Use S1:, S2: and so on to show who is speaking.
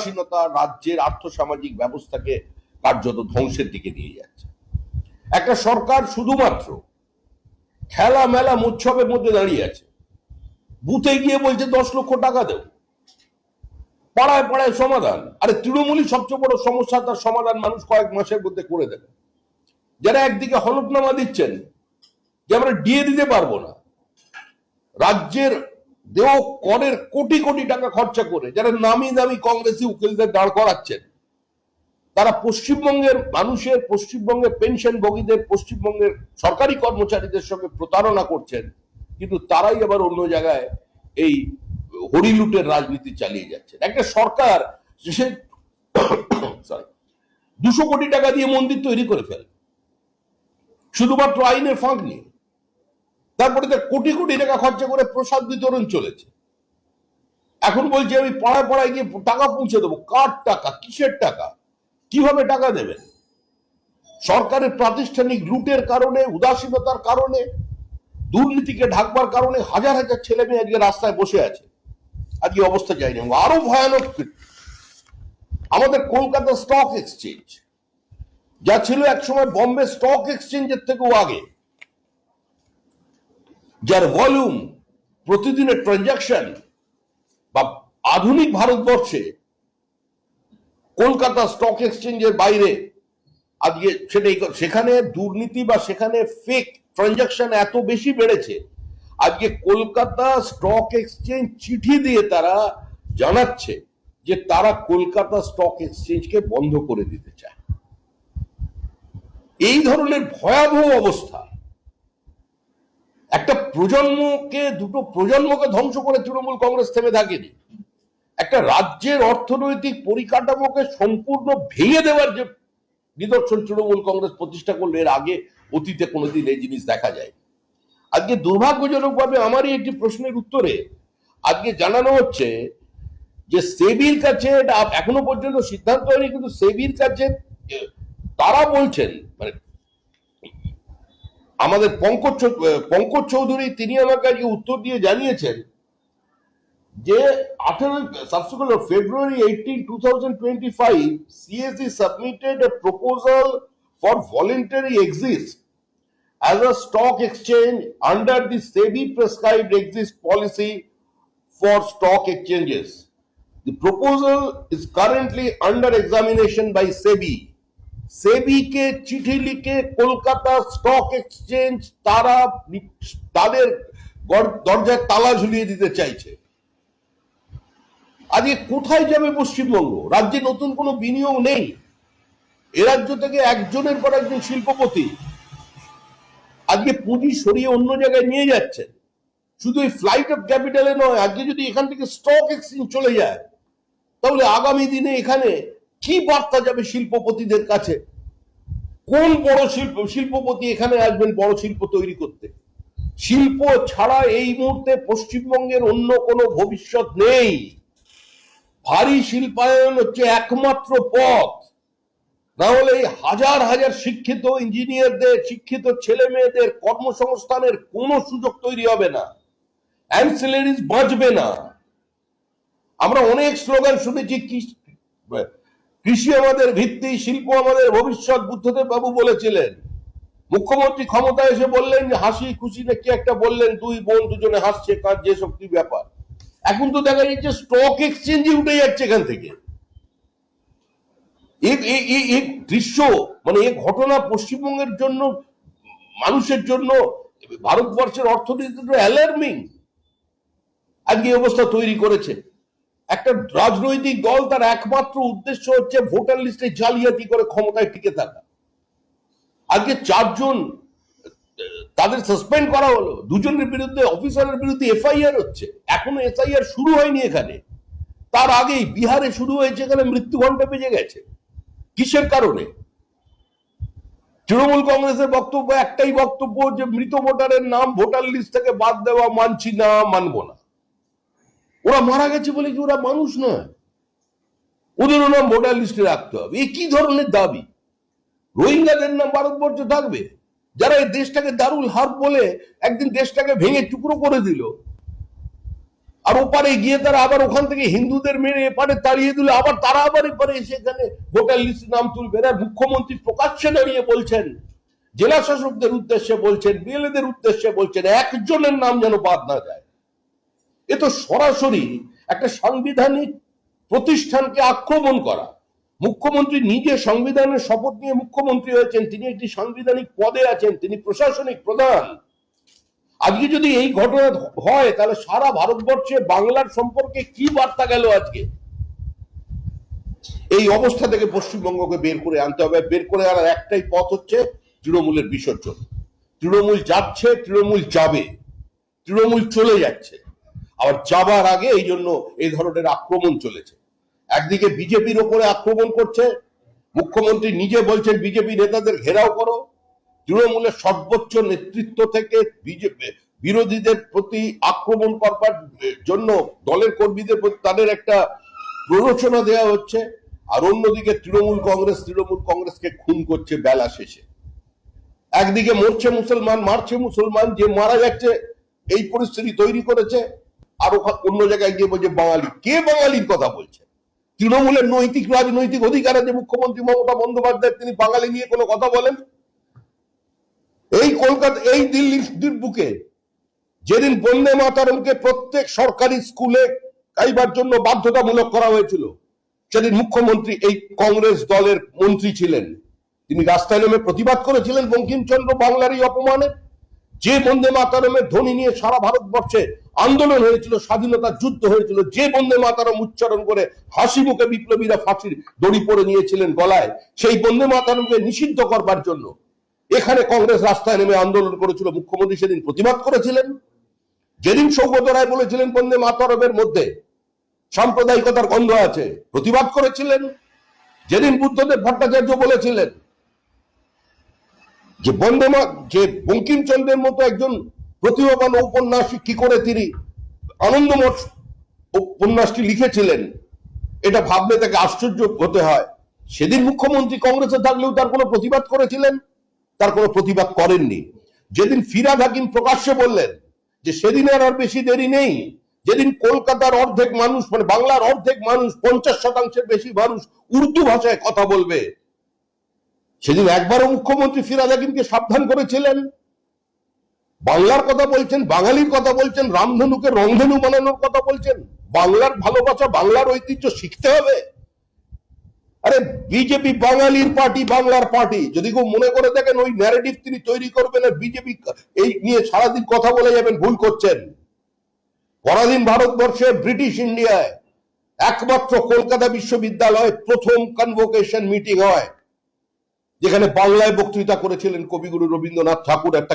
S1: উদাসীনতা রাজ্যের আর্থসামাজিক ব্যবস্থাকে কার্যত ধ্বংসের দিকে নিয়ে যাচ্ছে। একটা সরকার শুধুমাত্র খেলা মেলা উৎসবের মধ্যে দাঁড়িয়ে আছে। বুথে গিয়ে বলছে, দশ লক্ষ টাকা দেব। পাড়ায় পাড়ায় সমাধান। আরে তৃণমূলই সবচেয়ে বড় সমস্যা, তার সমাধান মানুষ কয়েক মাসের মধ্যে করে দেবে। যারা একদিকে হলফনামা দিচ্ছেন, যে আমরা ডিএ দিতে পারব না, রাজ্যের দেহ করের কোটি কোটি টাকা খরচা করে, যারা নামি দামি কংগ্রেসি উকিলদের দাঁড় করাচ্ছেন। তারা পশ্চিমবঙ্গের মানুষের, পশ্চিমবঙ্গের পেনশন ভোগীদের, পশ্চিমবঙ্গের সরকারি কর্মচারীদের সঙ্গে প্রতারণা করছেন, কিন্তু তারাই আবার অন্য জায়গায় এই হরিলুটের রাজনীতি চালিয়ে যাচ্ছেন। একটা সরকার সে সরি দুশো কোটি টাকা দিয়ে মন্দির তৈরি করে ফেলে। শুধুমাত্র আইনের ফাঁক নিয়ে। তারপরে তার কোটি কোটি টাকা খরচা করে প্রসাদ বিতরণ চলেছে। এখন বলছে, আমি পাড়ায় পাড়ায় গিয়ে টাকা পৌঁছে দেবো। কার টাকা? কিসের টাকা? কীভাবে টাকা দেবেন সরকারের প্রাতিষ্ঠানিক লুটের কারণে, উদাসীনতার কারণে, দুর্নীতিকে ঢাকবার কারণে হাজার হাজার ছেলে মেয়ে আজকে রাস্তায় বসে আছে। আজকে অবস্থা যায়নি। আরও ভয়ানক আমাদের কলকাতা স্টক এক্সচেঞ্জ। যা ছিল একসময় বম্বে স্টক এক্সচেঞ্জের থেকেও আগে। যার ভলিউম প্রতিদিনের ট্রানজাকশন বা আধুনিক ভারতবর্ষে কলকাতা স্টক এক্সচেঞ্জের বাইরে, আজকে সেটাই সেখানে দুর্নীতি বা সেখানে ফেক ট্রানজাকশন এত বেশি বেড়েছে, আজকে কলকাতা স্টক এক্সচেঞ্জ চিঠি দিয়ে তারা জানাচ্ছে যে তারা কলকাতা স্টক এক্সচেঞ্জকে বন্ধ করে দিতে চায়। এই ধরনের ভয়াবহ অবস্থা একটা প্রজন্মকে, দুটো প্রজন্মকে ধ্বংস করে তৃণমূল কংগ্রেস থেমে থাকেনি। একটা রাজ্যের অর্থনৈতিক পরিকাঠামোকে সম্পূর্ণ ভেঙে দেওয়ার যে নিদর্শন তৃণমূল কংগ্রেস প্রতিষ্ঠা করল, এর আগে অতীতে কোনোদিন এই জিনিস দেখা যায় আজকে দুর্ভাগ্যজনকভাবে আমারই একটি প্রশ্নের উত্তরে আজকে জানানো হচ্ছে যে সেবির কাছে এখনও পর্যন্ত সিদ্ধান্ত হয়নি, কিন্তু সেবির কাছে তারা বলছেন মানে আমাদের পঙ্কজ পঙ্কজ চৌধুরী তিনি আমাকে আজকে উত্তর দিয়ে জানিয়েছেন যে আঠেরো subsequent February eighteen two thousand twenty five CAC submitted a proposal for voluntary exist as a stock exchange under the SEBI prescribed exit policy for stock exchanges. The proposal is currently under examination by SEBI. SEBI কে চিঠি লিখে Kolkata stock exchange তারা তাদের দরজায় তালা ঝুলিয়ে দিতে চাইছে। আজকে কোথায় যাবে পশ্চিমবঙ্গ? রাজ্যে নতুন কোনো বিনিয়োগ নেই। এ রাজ্য থেকে একজনের পর একজন শিল্পপতি। আজকে পুঁজি সরিয়ে অন্য জায়গায় নিয়ে যাচ্ছেন শুধু এই ফ্লাইট অফ ক্যাপিটালে নয়, আজকে যদি এখান থেকে স্টক এক্সচেঞ্জ চলে যায়, তাহলে আগামী দিনে এখানে কি বার্তা যাবে শিল্পপতিদের কাছে? কোন বড় শিল্প, শিল্পপতি এখানে আসবেন বড় শিল্প তৈরি করতে? শিল্প ছাড়া এই মুহূর্তে পশ্চিমবঙ্গের অন্য কোনো ভবিষ্যৎ নেই। ভারী শিল্পায়ন হচ্ছে একমাত্র পথ। না হলে হাজার হাজার শিক্ষিত ইঞ্জিনিয়ারদের, শিক্ষিত ছেলে মেয়েদের কর্মসংস্থানের কোনো সুযোগ তৈরি হবে না। অ্যান্সিলারিজ বাঁচবে না। আমরা অনেক স্লোগান শুনেছি কৃষ- কৃষি আমাদের ভিত্তি, শিল্প আমাদের ভবিষ্যৎ বুদ্ধদেব বাবু বলেছিলেন। মুখ্যমন্ত্রী ক্ষমতায় এসে বললেন যে, হাসি খুশি না কি একটা বললেন, দুই বোন দুজনে হাসছে যে শক্তি ব্যাপার। এখন তো দেখা যাচ্ছে স্টক এক্সচেঞ্জে উঠে যাচ্ছে এখান থেকে। এই- দৃশ্য মানে এই ঘটনা পশ্চিমবঙ্গের জন্য, মানুষের জন্য, ভারতবর্ষের অর্থনীতি অ্যালার্মিং আজকে অবস্থা তৈরি করেছে। একটা রাজনৈতিক দল তার একমাত্র উদ্দেশ্য হচ্ছে ভোটার লিস্টে জালিয়াতি করে ক্ষমতায় টিকে থাকা। আজকে চারজন, তাদের সাসপেন্ড করা হলো, দুজনের বিরুদ্ধে, অফিসারের বিরুদ্ধে এফআইআর হচ্ছে, এখনও এসআইআর শুরু হয়নি এখানে। তার আগেই বিহারে শুরু হয়েছে এখানে মৃত্যু ঘণ্টা বেজে গেছে। কিসের কারণে? তৃণমূল কংগ্রেসের বক্তব্য একটাই বক্তব্য যে মৃত ভোটারের নাম ভোটার লিস্ট থেকে বাদ দেওয়া মানছি না, মানবো না। ওরা মারা গেছে বলে কি ওরা মানুষ নয়? ওদেরও নাম ভোটার লিস্টে রাখতে হবে। এ কি ধরনের দাবি? রোহিঙ্গাদের নাম ভারতবর্ষে থাকবে? যারা এই দেশটাকে দারুল হার্ব বলে একদিন দেশটাকে ভেঙে টুকরো করে দিল, আর ওপারে গিয়ে তারা আবার ওখান থেকে হিন্দুদের মেরে এপারে তাড়িয়ে দিলে, আবার তারা আবার এপারে এসে এখানে ভোটার লিস্ট নাম তুলবে। না মুখ্যমন্ত্রী প্রকাশ্যে দাঁড়িয়ে বলছেন জেলা শাসকদের উদ্দেশ্যে বলছেন, বিএলএদের উদ্দেশ্যে বলছেন, একজনের নাম যেন বাদ না যায়। এ তো সরাসরি একটা সাংবিধানিক প্রতিষ্ঠানকে আক্রমণ করা। মুখ্যমন্ত্রী নিজে সংবিধানের শপথ নিয়ে মুখ্যমন্ত্রী হয়েছেন, তিনি একটি সাংবিধানিক পদে আছেন, তিনি প্রশাসনিক প্রধান। আজকে যদি এই ঘটনা হয়, তাহলে সারা ভারতবর্ষে বাংলার সম্পর্কে কি বার্তা গেল আজকে? এই অবস্থা থেকে পশ্চিমবঙ্গকে বের করে আনতে হবে। বের করে আনার একটাই পথ হচ্ছে তৃণমূলের বিসর্জন। তৃণমূল যাচ্ছে, তৃণমূল যাবে। তৃণমূল চলে যাচ্ছে। আবার যাবার আগে এই জন্য এই ধরনের আক্রমণ চলেছে। একদিকে বিজেপির ওপরে আক্রমণ করছে, মুখ্যমন্ত্রী নিজে বলছেন, বিজেপি নেতাদের ঘেরাও করো। তৃণমূলের সর্বোচ্চ নেতৃত্ব থেকে বিজেপি বিরোধীদের প্রতি আক্রমণ করবার জন্য দলের কর্মীদের প্রতি তাদের একটা প্ররোচনা দেওয়া হচ্ছে। আর অন্যদিকে তৃণমূল কংগ্রেস, তৃণমূল কংগ্রেসকে খুন করছে বেলা শেষে। একদিকে মরছে মুসলমান, মারছে মুসলমান, যে মারা যাচ্ছে, এই পরিস্থিতি তৈরি করেছে। আর অন্য জায়গায় গিয়ে বলছে বাঙালি। কে বাঙালির কথা বলছে? তৃণমূলের নৈতিক, রাজনৈতিক অধিকার আছে। মুখ্যমন্ত্রী মমতা বন্দ্যোপাধ্যায়, তিনি বাঙালি নিয়ে কোনো কথা বলেন? এই কলকাতা, এই দিল্লির বুকে যেদিন বন্দে মাতারমকে প্রত্যেক সরকারি স্কুলে গাইবার জন্য বাধ্যতামূলক করা হয়েছিল, সেদিন মুখ্যমন্ত্রী এই কংগ্রেস দলের মন্ত্রী ছিলেন। তিনি রাস্তায় নেমে প্রতিবাদ করেছিলেন বঙ্কিমচন্দ্র বাংলার এই অপমানের যে বন্দে মাতারমের ধ্বনি নিয়ে সারা ভারতবর্ষে আন্দোলন হয়েছিল স্বাধীনতার যুদ্ধ হয়েছিল, যে বন্দে মাতারম উচ্চারণ করে হাসি মুখে বিপ্লবীরা ফাঁসির দড়ি পরে নিয়েছিলেন গলায়, সেই বন্দে মাতারমকে নিষিদ্ধ করবার জন্য এখানে কংগ্রেস রাস্তায় নেমে আন্দোলন করেছিল, মুখ্যমন্ত্রী সেদিন প্রতিবাদ করেছিলেন। যেদিন সৌগত রায় বলেছিলেন, বন্দে মাতারমের মধ্যে সাম্প্রদায়িকতার গন্ধ আছে, প্রতিবাদ করেছিলেন। যেদিন বুদ্ধদেব ভট্টাচার্য বলেছিলেন যে বন্দেমা যে বঙ্কিমচন্দ্রের মতো একজন প্রতিভাবান ঔপন্যাসিক কি করে তিনি আনন্দমঠ উপন্যাসটি লিখেছিলেন? এটা ভাবলে তাকে আশ্চর্য হতে হয়। সেদিন মুখ্যমন্ত্রী কংগ্রেসে থাকলেও তার কোনো প্রতিবাদ করেছিলেন? তার কোনো প্রতিবাদ করেননি। যেদিন ফিরাদ হাকিম প্রকাশ্যে বললেন যে সেদিন আর আর বেশি দেরি নেই। যেদিন কলকাতার অর্ধেক মানুষ মানে বাংলার অর্ধেক মানুষ, পঞ্চাশ শতাংশের বেশি মানুষ উর্দু ভাষায় কথা বলবে সেদিন একবারও মুখ্যমন্ত্রী ফিরাদ হাকিমকে সাবধান করেছিলেন। বাংলার কথা বলছেন, বাঙালির কথা বলছেন, রামধনুকে রংধনু বানানোর কথা বলছেন। বাংলার ভালোবাসা, বাংলার ঐতিহ্য শিখতে হবে। আরে, বিজেপি বাঙালির পার্টি, বাংলার পার্টি। যদি কেউ মনে করে দেখেন, ওই ন্যারেটিভ তিনি তৈরি করবেন আর বিজেপি এই নিয়ে সারাদিন কথা বলে যাবেন, ভুল করছেন। পরাধীন ভারতবর্ষে, ব্রিটিশ ইন্ডিয়ায়, একমাত্র কলকাতা বিশ্ববিদ্যালয়ে প্রথম কনভোকেশন মিটিং হয়। যেখানে বাংলায় বক্তৃতা করেছিলেন কবিগুরু রবীন্দ্রনাথ ঠাকুর একটা